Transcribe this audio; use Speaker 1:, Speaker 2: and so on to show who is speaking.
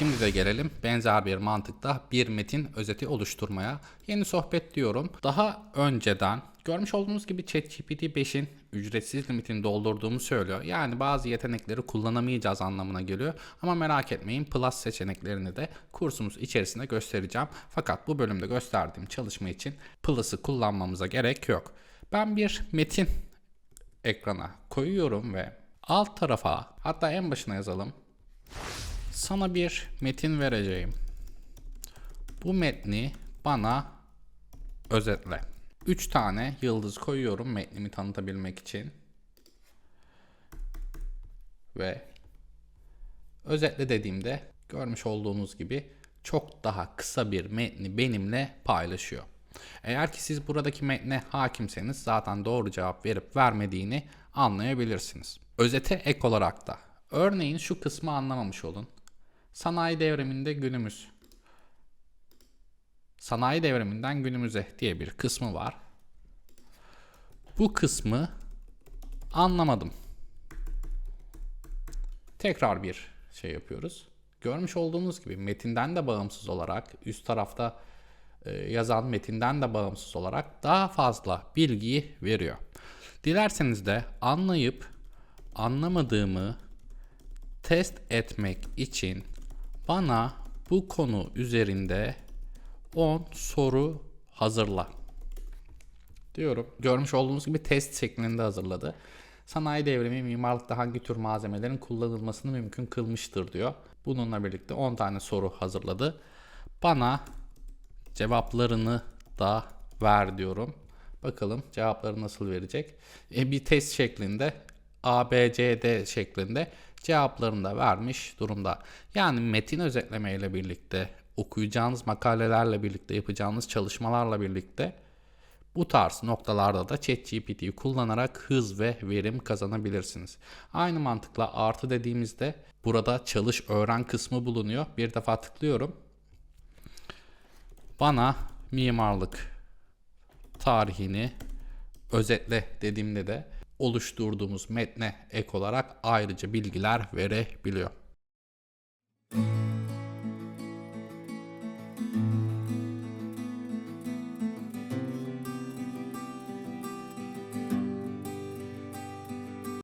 Speaker 1: Şimdi de gelelim benzer bir mantıkta bir metin özeti oluşturmaya. Yeni sohbet diyorum. Daha önceden görmüş olduğunuz gibi ChatGPT 5'in ücretsiz limitini doldurduğumu söylüyor. Yani bazı yetenekleri kullanamayacağız anlamına geliyor. Ama merak etmeyin Plus seçeneklerini de kursumuz içerisinde göstereceğim. Fakat bu bölümde gösterdiğim çalışma için Plus'ı kullanmamıza gerek yok. Ben bir metin ekrana koyuyorum ve alt tarafa hatta en başına yazalım. Sana bir metin vereceğim. Bu metni bana özetle. 3 tane yıldız koyuyorum metnimi tanıtabilmek için. Ve özetle dediğimde görmüş olduğunuz gibi çok daha kısa bir metni benimle paylaşıyor. Eğer ki siz buradaki metne hakimseniz zaten doğru cevap verip vermediğini anlayabilirsiniz. Özete ek olarak da örneğin şu kısmı anlamamış olun. Sanayi devriminde günümüz. Sanayi devriminden günümüze diye bir kısmı var. Bu kısmı anlamadım. Tekrar bir şey yapıyoruz. Görmüş olduğunuz gibi metinden de bağımsız olarak üst tarafta e, yazan metinden de bağımsız olarak daha fazla bilgiyi veriyor. Dilerseniz de anlayıp anlamadığımı test etmek için bana bu konu üzerinde 10 soru hazırla diyorum. Görmüş olduğunuz gibi test şeklinde hazırladı. Sanayi devrimi mimarlıkta hangi tür malzemelerin kullanılmasını mümkün kılmıştır diyor. Bununla birlikte 10 tane soru hazırladı. Bana cevaplarını da ver diyorum. Bakalım cevapları nasıl verecek. E, bir test şeklinde A, B, C, D şeklinde cevaplarını da vermiş durumda. Yani metin özetleme ile birlikte okuyacağınız makalelerle birlikte yapacağınız çalışmalarla birlikte bu tarz noktalarda da ChatGPT'yi kullanarak hız ve verim kazanabilirsiniz. Aynı mantıkla artı dediğimizde burada çalış öğren kısmı bulunuyor. Bir defa tıklıyorum. Bana mimarlık tarihini özetle dediğimde de oluşturduğumuz metne ek olarak ayrıca bilgiler verebiliyor.